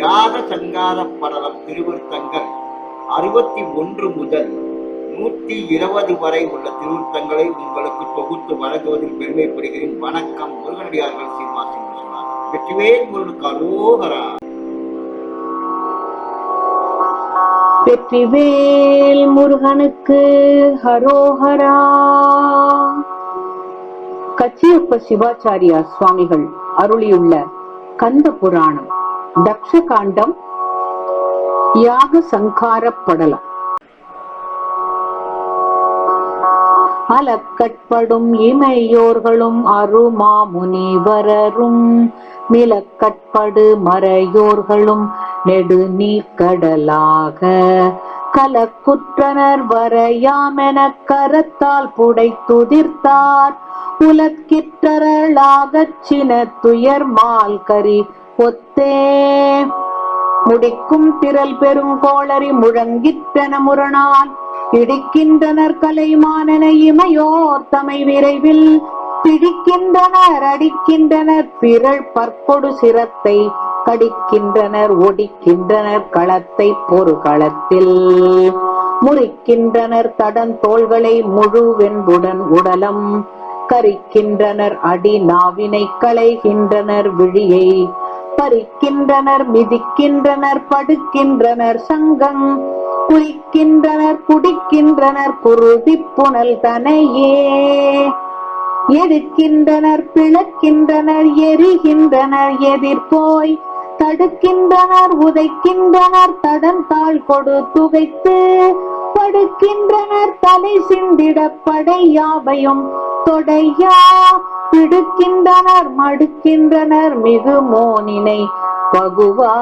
யாக சங்கார படலம் திருவிருத்தங்கள் அறுபத்தி ஒன்று முதல் நூத்தி இருபது வரை உள்ள திருவிருத்தங்களை உங்களுக்கு தொகுத்து வழங்குவதில் பெருமைப்படுகிறேன். வணக்கம் முருகனடியார்கள் சீமாசிங் விஸ்வநாதன் வெற்றிவேல் முருகனுக்கு அலோகரா வெற்றிவேல் முருகனுக்கு ஹரோஹரா. கச்சியப்ப சிவாச்சாரியா சுவாமிகள் அருளியுள்ள கந்த புராணம். தக்ஷ காண்டம் யாக சங்கார படலம் அலக்கட்படும் இமையோர்களும் அருமா முனிவரரும் மிலக்கட்படு மறையோர்களும் நெடு நீர்க்கடலாக கலக்குற்றனர் வரையாமென கரத்தால் புடைத்துதிர்த்தார் உலக்கிற்றரளாகச் சின துயர் மால் கரி ஒத்தே. முடிக்கும் திரள் பெரும் கோளறி முழங்கித்தன முரணால் இடிக்கின்றனர் கலைமானன இமையோர் தமை விரைவில். பிடிக்கின்றனர் அடிக்கின்றனர் பிறள் பற்பொடு சிரத்தை. கடிக்கின்றனர் ஒடிக்கின்றனர் களத்தை பொறுகளத்தில் முறிக்கின்றனர் தடன் தோள்களை முழு வெண்புடன் உடலம். கரிக்கின்றனர் அடி நாவினை களைகின்றனர் விழியை. பறிக்கின்றனர் மிதிக்கின்றனர் படுக்கின்றனர் சங்கம். குளிக்கின்றனர் குடிக்கின்றனர் குருதி புனல் தனையே. எடுக்கின்றனர் பிளக்கின்றனர் எரிகின்றனர் எதிர்போய் தடுக்கின்றனர் உதைக்கின்றனர் தடன் தாழ் கொடு துகைத்து படுக்கின்றனர் தலை சிந்திட படையாவையும் தொடையா பிடுக்கின்றனர் மடுக்கின்றனர் மிகு மோனினை பகுவாய்.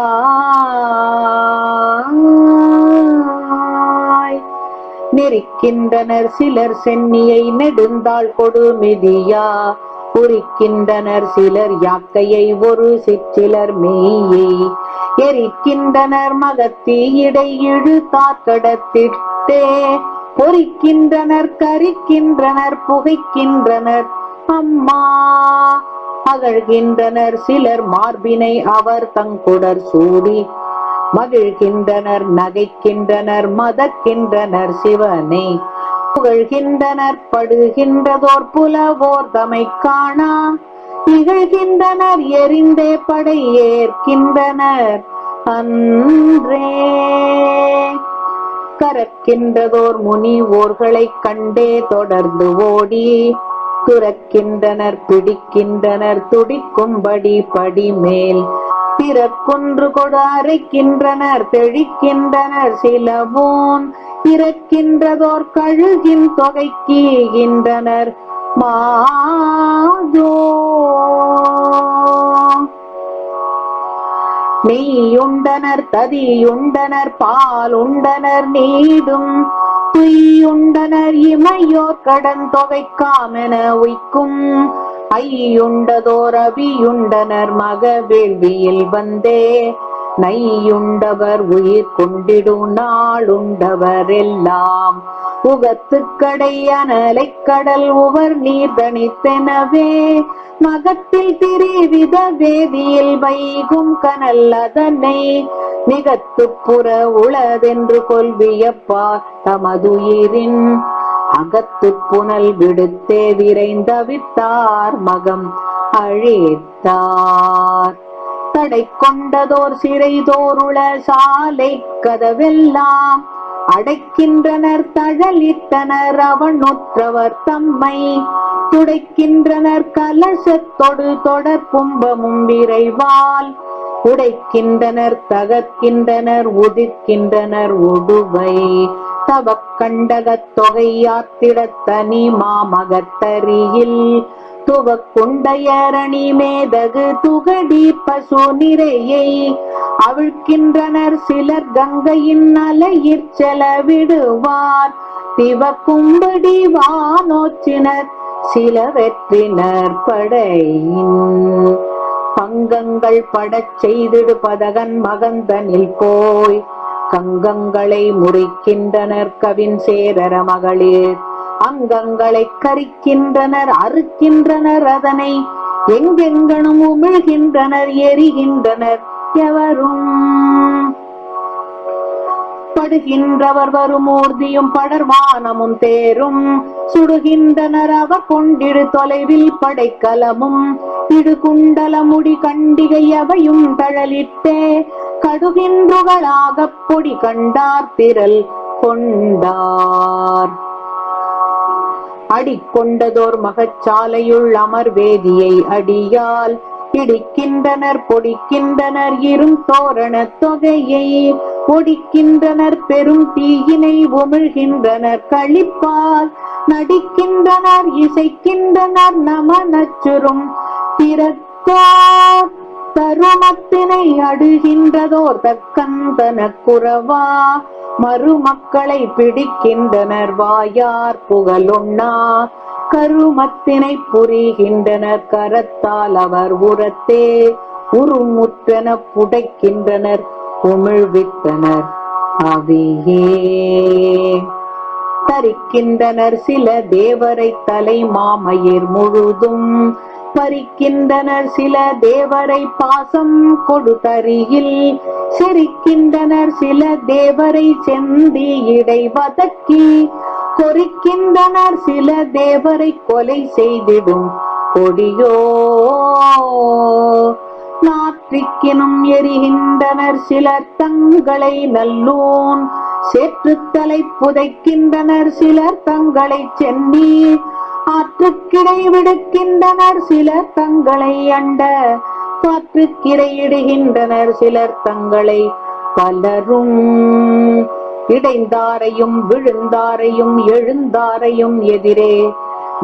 நெறிக்கின்றனர் சிலர் சென்னியை நெடுந்தாள் கொடு மிதியா. குறிக்கின்றனர் சிலர் யாக்கையை ஒரு சிற்றிலர் மெய்யை. எரிக்கின்றனர் மகத்தி இடை இழு தாக்கடத்திட்டே பொறிக்கின்றனர் கரிக்கின்றனர் புகைக்கின்றனர் அம்மா. அகழ்கின்றனர் சிலர் மார்பினை அவர் தங்குடர் சூடி. மகிழ்கின்றனர் நகைக்கின்றனர் மதக்கின்றனர் சிவனை. புகழ்கின்றனர் படுகின்றதோர் புலவோர் தமை காணா. இகழ்கின்றனர் எரிந்தே படை ஏற்கின்றனர் அன்றே. கரக்கின்றதோர் முனிவோர்களைக் கண்டே தொடர்ந்து ஓடி. துறக்கின்றனர் பிடிக்கின்றனர் துடிக்கும்படி படிமேல். பிறக்குன்று கொடாரைக்கின்றனர் தெழிக்கின்றனர் சிலவோன் பிறக்கின்றதோர் கழுகின் தொகைக்கீகின்றனர் மாதோ. நெய்யுண்டனர் ததியுண்டனர் பால் உண்டனர் நீடும் உய்யுண்டனர் இமையோர் கடன் தொகைக்காமென உய்க்கும். ஐயுண்டதோர் அபியுண்டனர் மக வேள்வியில் வந்தே. நையுண்டவர் உயிர் கொண்டிடும் நாளுண்டவர் எல்லாம் உகத்துக்கடை அனலைக் கடல் உவர் நீர் தனித்தெனவே மகத்தில் திரிவித வேதியில் வைகும் கனல் அதனை நிகத்துப்புற உளதென்று கொல்வியப்பா தமதுயிரின் அகத்து புனல் விடுத்தே விரைந்தவித்தார் மகம் அழித்தார். தடை கொண்டதோர் சிறைதோருள சாலை கதவெல்லாம் அடைக்கின்றனர் தழலிட்டனர் அவனுற்றவர் தம்மை. துடைக்கின்றனர் கலசத்தொடு தொடர் கும்பமும் விரைவால். உடைக்கின்றனர் தகர்க்கின்றனர் உதிர்க்கின்றனர் உடுவை தவக்கண்டகத் தொகை யாத்திட தனி மாமகத்தரியில் துவக்குண்டையரணி மேதகு துகடி பசு நிறையை அவிழ்க்கின்றனர் சிலர் கங்கையின் அலையிற் செலவிடுவார். திவக்கும்படி வானோச்சினர் சில வெற்றினர் படையின். பங்கங்கள் படச் செய்திடு பதகன் மகந்தனில் போய். கங்கங்களை முறிக்கின்றனர் கவின் சேரர மகளிர். அங்கங்களை கரிக்கின்றனர் அறுக்கின்றனர் அதனை. எங்கெங்கனும் உமிழ்கின்றனர் எரிகின்றனர் எவரும். படுகின்றவர் வரும் ஊர்தியும் படர்வானமும் தேரும். சுடுகின்றனர் அவர் கொண்டிடு தொலைவில் படைக்கலமும். இடுகுண்டல முடி கண்டிகை அவையும் தழலிட்டே. கடுகின்றுகளாகப் பொடி கண்டார் திரள் கொண்டார். அடிக்கொண்டதோர் மகச்சாலையுள் அமர் வேதியை அடியால் இடிக்கின்றனர் பொடிக்கின்றனர் இரும் தோரண தொகையை. ஒடிக்கின்றனர் பெரும் தீயினை உமிழ்கின்றனர் களிப்பால். நடிக்கின்றனர் இசைக்கின்றனர் நம நச்சுரும் திறத்தார் தருமத்தினை அடுகின்றதோர் தக்கந்தன குறவா. மறுமக்களை பிடிக்கின்றனர் வாயார் புகழுண்ணா. கருமத்தினை புரிகின்றனர் கரத்தால் அவர் உரத்தே. உருமுற்றன புடைக்கின்றனர் உமிழ்வித்தனர் அவையே. தரிக்கின்றனர் சில தேவரை தலை மாமையர் முழுதும். பறிக்கின்றனர் சில தேவரை பாசம் கொடுத்தறியில். சிரிக்கின்றனர் சில தேவரை செந்தி இடை வதக்கி. கொறிக்கின்றனர் சில தேவரை கொலை செய்திடும். கொடியோ நாற்றிக்கினும் எரிகின்றனர் சிலர் தங்களை நல்லோன். சேற்றுத்தலை புதைக்கின்றனர் சிலர் தங்களை சென்னி. ஆற்றுக்கிடை விடுக்கின்றனர் சிலர் தங்களை அண்ட காற்றுக்கிரையிடுகின்றனர் சிலர் தங்களை பலரும். இடைந்தாரையும் விழுந்தாரையும் எழுந்தாரையும் எதிரே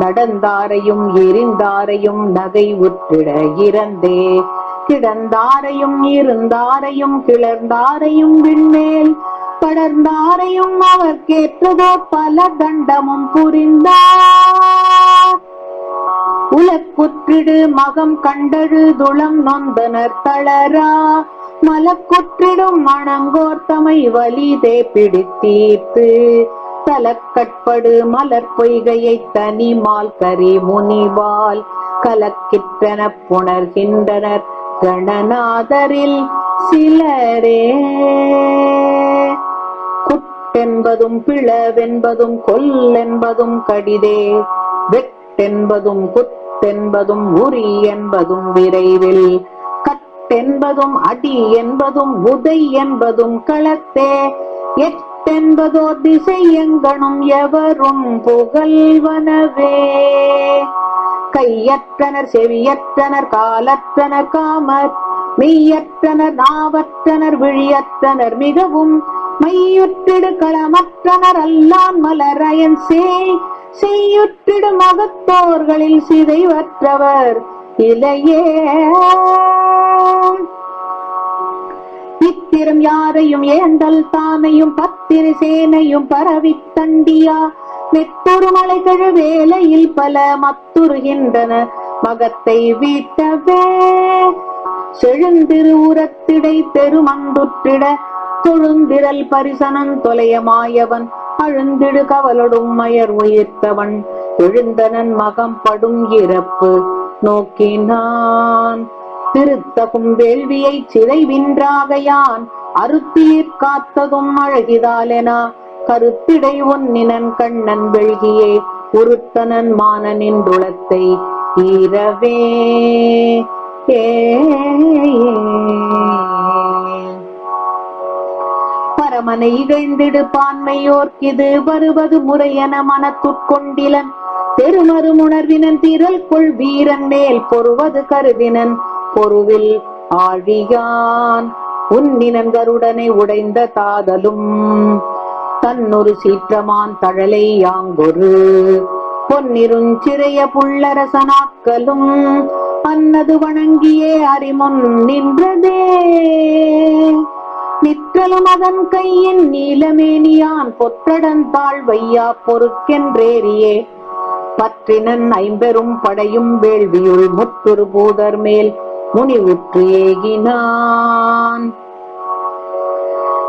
நடந்தாரையும் எரிந்தாரையும் நகை உற்றிட இறந்தே. கிடந்தாரையும் இருந்தாரையும் கிளர்ந்தாரையும் விண்மேல் படர்ந்தாரையும் அவர் கேட்டதோ பல தண்டமும் புரிந்தார். உலக்குற்றிடு மகம் கண்டழு துளம் நொந்தனர் தளரா. மலக்குற்றிடும் மணங்கோர்த்தமை வலிதே பிடித்தீர்த்து. தலக்கட்படு மலர் பொய்கையை தனிமால் கரி முனிவால். கலக்கிற்றன புணர்கின்றனர் கணநாதரில் சிலரே. குட்டென்பதும் பிளவென்பதும் கொல்லென்பதும் கடிதே. வெட்டென்பதும் கட்டென்பதும் உரி என்பதும் விரைவில் கட்டென்பதும் அடி என்பதும் உதை என்பதும் களத்தே எட்டென்பதோ திசை எங்கனும் எவரும் புகழ்வனவே. கையற்றனர் செவியற்றனர் காலற்றனர் காமர் மெய்யற்றனர் நாவற்றனர் விழியற்றனர் மிகவும் மையுற்றிடு களமற்றனர் அல்லான் மலரயன் சே செய்யுற்றிடும் அகத்தோர்களில் சிதைவற்றவர் இலையே இத்திரம் யாரையும் ஏந்தல் தானையும் பத்திரு சேனையும் பரவித் தண்டியா? நெட்டொரு மலைகள் வேலையில் பல மத்துருகின்றன. மகத்தை வீட்டவே செழுந்திரு உரத்திடை பெருமந்துற்றிட தொழுந்திரல் பரிசனன் தொலையமாயவன் அழுந்திடு கவலொடும் மயர் உயிர்த்தவன். எழுந்தனன் மகம் படும் இறப்பு நோக்கினான் திருத்தகும் வேள்வியை சிதைவின்றாகையான் அறுத்தீர் காத்ததும் அழகிதாலெனா. கருத்திடை ஒன்னினன் கண்ணன் வெள்கியே உருத்தனன் மானனின் துளத்தை ஈரவே. ஏ. அரமனை இகழ்ந்திடு பான்மையோர்க்கிது வருவது முறையென மனத்துட்கொண்டிலன். பெருமருமுணர்வினன் திரள் கொள் வீரன் மேல் பொறுவது கருதினன். பொருவில் ஆழியான். உன்னினன் கருடனை உடைந்த தாதலும் தன்னொரு சீற்றமான் தழலை யாங்கொரு. பொன்னிருஞ்சிறைய புள்ளரசனாக்களும் அன்னது வணங்கியே அறிமுன் நின்றதே. நிற்றலும் அதன் கையின் நீலமேனியான் பொற்றடந்தாள் வையா பொறுக்கென்றேறியே. பற்றினன் ஐம்பெரும் படையும் வேள்வியுள் முத்துரு பூதர் மேல் முனிவுற்று ஏகினான்.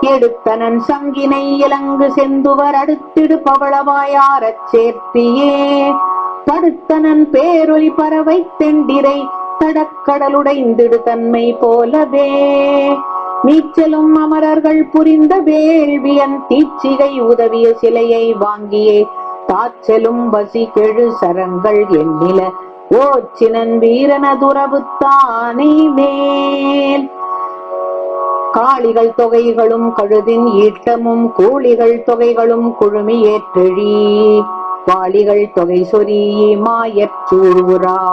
எடுத்தனன் சங்கினை இலங்கு செந்துவர் அடுத்திடு பவளவாயாரச் சேர்த்தியே. தடுத்தனன் பேரொலி பறவை தெண்டிரை தடக்கடலுடைந்திடு தன்மை போலவே. நீச்சலும் அமரர்கள் புரிந்த வேள்வியன் தீச்சிகை உதவிய சிலையை வாங்கியே. தாச்சலும் பசி கெழு சரங்கள் எண்ணில ஓச்சினன் வீரனதுறவுத்தானே மேல். காளிகள் தொகைகளும் கழுதின் ஈட்டமும் கூலிகள் தொகைகளும் குழுமி ஏற்றெழி. வாளிகள் தொகை சொரி மாயற்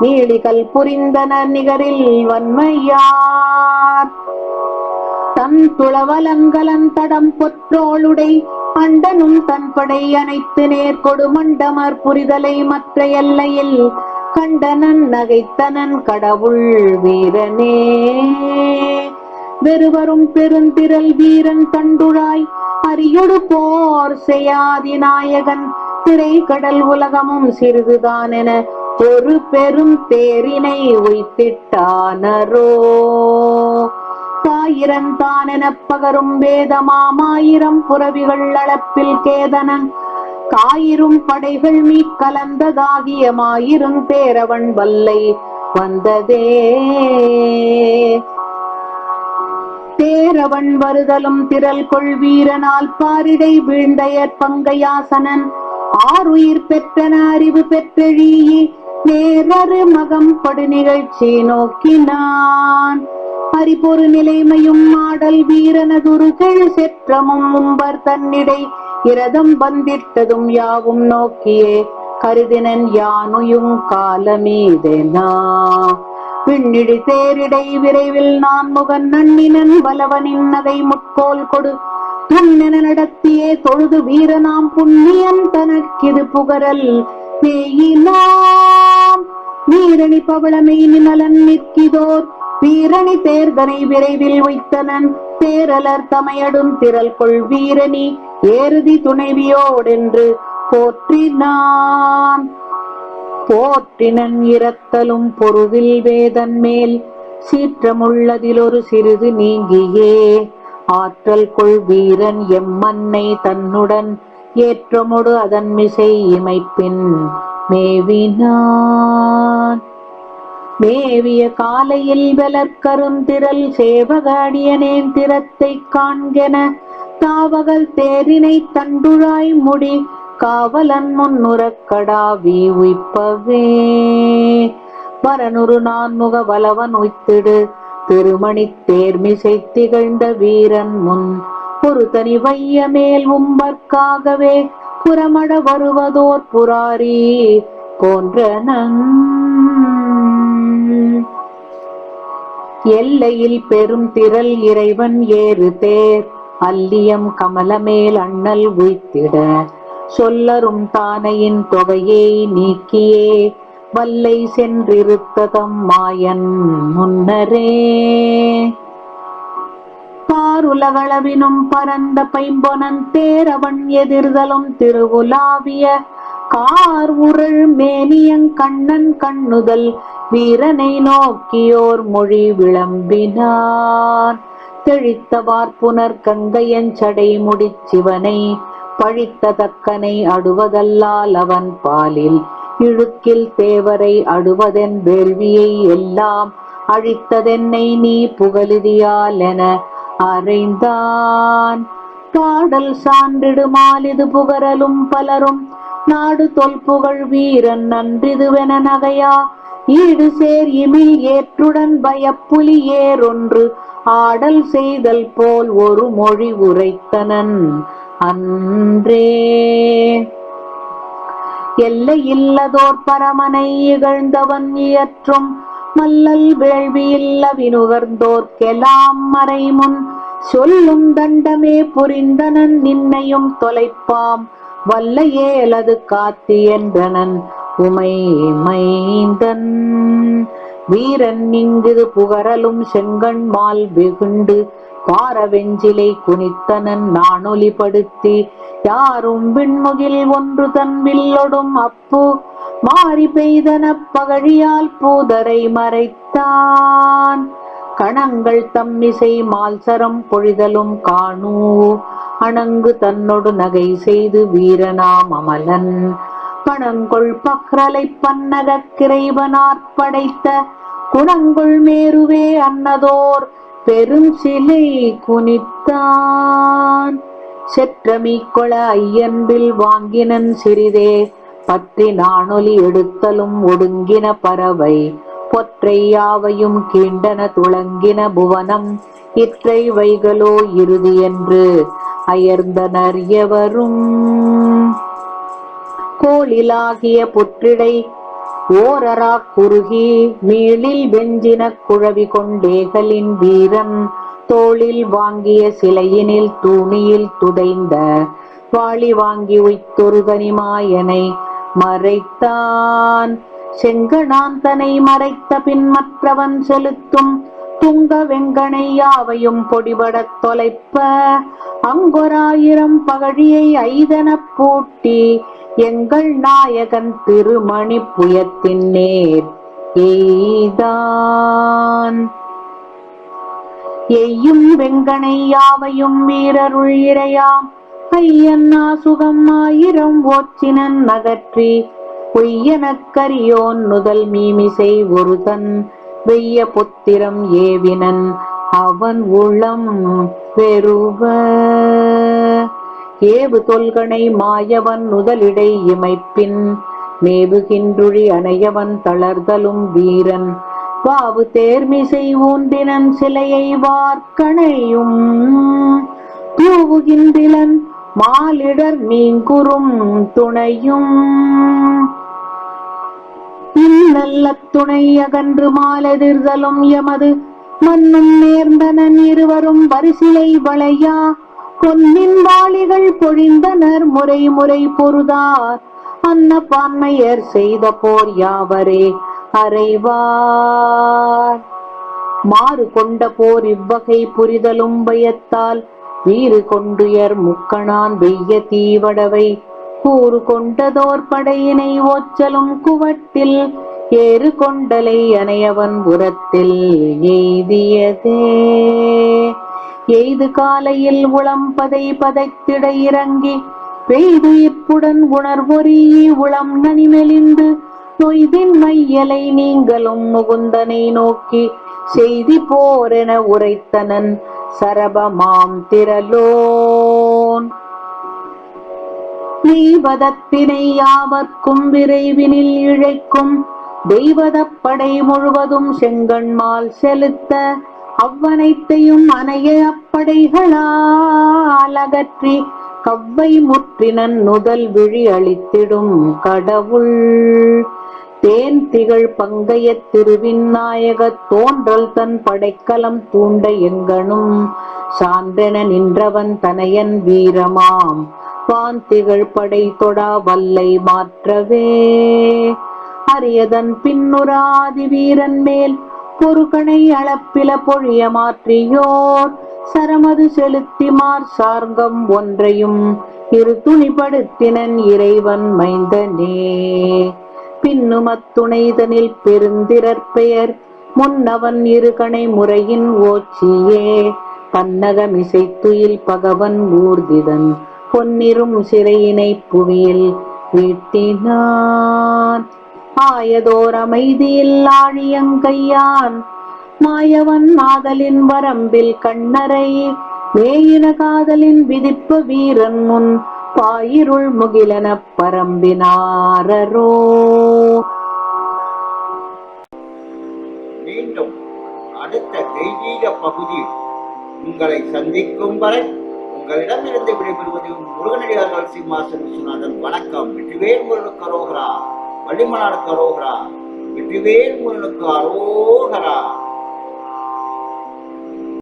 நீளிகள் புரிந்தனர் நிகரில் வன்மையார். தன் தடம் பொற்றோளுடை அண்டனும் தன் படை அனைத்து நேர் கொடுமண்டமர் புரிதலை மற்ற எல்லையில் கண்டனன் நகைத்தனன் கடவுள் வீரனே. வெறுவரும் பெருந்திரல் வீரன் தண்டுழாய் அரியொடு போர் செய்யாதி நாயகன் திரை கடல் உலகமும் சிறிதுதான் என ஒரு பெரும் தேரினை உய்த்திட்டானரோ. தாயிரன் தான் எனப் பகரும் வேதமாமாயிரம் புறவிகள் அளப்பில் கேதனன் காயிரும் படைகள் மீ கலந்ததாகிய மாயிரும் தேரவன் வல்லை வந்ததே. தேரவன் வருதலும் திரள் கொள் வீரனால் பாரிடை வீழ்ந்தையற் பங்கையாசனன். ஆறுயிர் பெற்றன அறிவு பெற்றெழியே நேரறு மகம் படு நிகழ்ச்சி நோக்கினான். அறிபொரு நிலைமையும் ஆடல் வீரனதுரு கெழு செற்றமும் உம்பர் தன்னிடை இரதம் வந்திட்டதும் யாவும் நோக்கியே கருதினன் யானுயும் காலமீதெனா பின்னிடி தேரிடை விரைவில் நான் முகன் நன்னினன் பலவனின் நகை முட்கோல் கொடு. துண்ணென நடத்தியே தொழுது வீரனாம் புண்ணியன் தனக்கிது புகரல் மேயினாம் நீரணி பவளமை நிமலன் நிற்கிதோர் வீரணி தேர்தனை விரைவில் வைத்தனன். தேரலர் தமையடும் திரள் கொள் வீரணி. ஏறுதி துணைவியோடென்று போற்றினான். போற்றினன் இரத்தலும் பொருவில் வேதன் மேல். சீற்றமுள்ளதில் ஒரு சிறிது நீங்கியே. ஆற்றல் கொள் வீரன் எம்மன்னை தன்னுடன். ஏற்றமொடு அதன் மிசை இமைப்பின் மேவினான். மேவிய காலையில் வெலற்கருந்திரல் சேவகாடியனேன் திறத்தைக் காண்கென தாவகல் தேரினை தண்டுழாய் முடி காவலன் முன்னுரக்கடா வீவிப்பவே உய்ப்பவே வரனுரு நான்முக வலவன் உய்த்திடு திருமணி தேர்மிசை திகழ்ந்த வீரன் முன் ஒரு தனி வைய மேல் உம்பற்காகவே புறமட வருவதோர் புராரி போன்றனன் எல்லையில் பெரும் திரள் இறைவன் ஏறு தேர். அல்லியம் கமலமேல் அண்ணல் உய்த்திட. சொல்லரும் தானையின் தொகையை நீக்கியே. வல்லை சென்றிருத்ததம் மாயன் முன்னரே. பாருலகளவினும் பரந்த பைம்பொனன் தேரவன் எதிர்தலும் திருவுலாவிய கார் உருள் மேனியங் கண்ணன் கண்ணுதல் வீரனை நோக்கியோர் மொழி விளம்பினான். தெழித்த வார்ப்புனர் கங்கையன் சடை முடிச்சிவனை பழித்த தக்கனை அடுவதல்லால் அவன் பாலில். இழுக்கில் தேவரை அடுவதென் வேள்வியை எல்லாம் அழித்ததென்னை நீ புகழுதியால் என அறைந்தான். பாடல் சான்றிடுமாலிது புகரலும் பலரும். நாடு தொல்புகழ் வீரன் நன்றிதுவென நகையா. ஈடு சேர் இமில் ஏற்றுடன் பயப்புலி ஏறொன்று. ஆடல் செய்தல் போல் ஒரு மொழி உரைத்தனன் அன்றே. எல்லை இல்லதோர் பரமனை இகழ்ந்தவன் இயற்றும். மல்லல் வேள்வியில்ல வினுகர்ந்தோர்க்கெலாம் மறைமுன். சொல்லும் தண்டமே புரிந்தனன் நின்னையும் தொலைப்பாம். வல்லையேலது காத்து என்றனன் உமை மைந்தன். வீரன் இங்குது புகரலும் செங்கண்மால் வெகுண்டு. பாரவெஞ்சிலை குனித்தனன் நானொலிப்படுத்தி யாரும் விண்முகில் ஒன்று தன் வில்லொடும் அப்பு. மாறி பெய்தன பகழியால் பூதரை மறைத்தான். கணங்கள் தம்மிசை மால்சரம் பொழிதலும் காணூ. அணங்கு தன்னொடு நகை செய்து வீரனாம் அமலன். பணங்கொள் பக்ரலை பன்னகக் கிரைவனாற் படைத்த குணங்கொள் மேருவே அன்னதோர் பெரும் சிலை குனித்தான் செற்றமிக்கொள ஐயன்பில் வாங்கினன் சிறிதே பற்றி நாணொலி எடுத்தலும் ஒடுங்கின பறவை. பொற்றையாவையும் கீண்டன துளங்கின புவனம் இற்றை வைகளோ இறுதி என்று அயர்ந்தனர் எவரும். கோளிலாகிய புற்றிடை ஓரரா குறுகி மேலில் வெஞ்சின குழவி கொண்டேகலின் வீரம் தோளில் வாங்கிய சிலையினில் தூணியில் துடைந்த வாளி வாங்கி உய்த்தொரு தனிமாயனை மறைத்தான். செங்கணாந்தனை மறைத்த பின் மற்றவன் செலுத்தும் துங்க வெங்கனை யாவையும் பொடிபடத் தொலைப்ப. அங்கொராயிரம் பகழியை ஐதனப் பூட்டி எங்கள் நாயகன் திருமணி புயத்தின் நேர் எய்தான். எய்யும் வெங்கனை யாவையும் வீரருள் இறையாம். ஐயன் சுகம் ஆயிரம் ஓச்சினன் பொய்யனக் பொய்யனக்கரியோன் நுதல் மீமிசை ஒருதன் வெய்ய புத்திரம் ஏவினன் அவன் உளம் பெருவ ஏவு தொல்கனை மாயவன் நுதலிடை இமைப்பின் மேவுகின்றுழி அணையவன் தளர்தலும் வீரன். வாவு தேர்மிசை ஊன்றினன் சிலையை வார்க்கணையும் தூவுகின்றிலன் மாலிடர் நீங்குறும் துணையும். நல்ல துணை அகன்று மாலெதிர்தலும் எமது மண்ணும் நேர்ந்தனன் இருவரும் வரிசிலை வளையா. பொன்னின் வாளிகள் பொழிந்தனர் முறை முறை பொருதார் அன்ன பான்மையர் செய்த போர் யாவரே அறைவார். மாறு கொண்ட போர் இவ்வகை புரிதலும் பயத்தால் வீறு கொண்டுயர் முக்கணான் வெய்ய தீவடவை. கூறு கொண்டதோர் படையினை ஓச்சலும் குவட்டில் ஏறு கொண்டலை அணையவன் உரத்தில் எய்தியதே. எய்து காலையில் உளம் பதை பதைத்திட இறங்கி பெய்து இப்புடன் உணர்வொறி உளம் நனிமெலிந்து நொய்தின் மையலை நீங்களும் முகுந்தனை நோக்கி செய்தி போரென உரைத்தனன் சரபமாம் திரலோன் தெய்வதத்தினை யாவர்க்கும் விரைவினில் இழைக்கும் தெய்வதப்படை முழுவதும் செங்கண்மால் செலுத்த அவ்வனைத்தையும் அணைய அப்படைகளால் அகற்றி கவ்வை முற்றினன் நுதல் விழி அளித்திடும் கடவுள். தேன் திகழ் பங்கைய திருவிநாயக தோன்றல் தன் படைக்கலம் தூண்ட எங்கனும் சாந்தென நின்றவன் தனையன் வீரமாம். காந்திகள் படை தொடா வல்லை மாற்றவே. அரியதன் பின்னுராதி வீரன் மேல் பொறுகணை அளப்பில பொழிய மாற்றியோர். சரமது செலுத்தி மார் சார்கம் ஒன்றையும் இரு துணிபடுத்தினன் இறைவன் மைந்தனே. பின்னுமத்துணைதனில் பெருந்திரற் பெயர் முன்னவன் இருகணை முறையின் ஓச்சியே. பன்னகமிசைத்துயில் பகவன் ஊர்திதன் பொன்னிரும் சிறையினை புவியில் வீட்டினான் ஆயதோர் அமைதியில் ஆழியங்கையான் மாயவன் ஆதலின் வரம்பில் கண்ணரை வேயின காதலின் விதிப்பு வீரன் முன் பாயிருள் முகிலன பரம்பினாரோ மீண்டும் அடுத்த தெய்வீக பகுதி உங்களை சந்திக்கும் வரை உங்களிடமிருந்து விடைபெறுவது முருகனடியார்கள் சிம்மாசன் விஸ்வநாதன். வணக்கம். வெற்றிவேல் முருகனுக்கு அரோகரா. வள்ளிமலாடு கரோகரா வெற்றிவேல் முருகனுக்கு அரோகரா.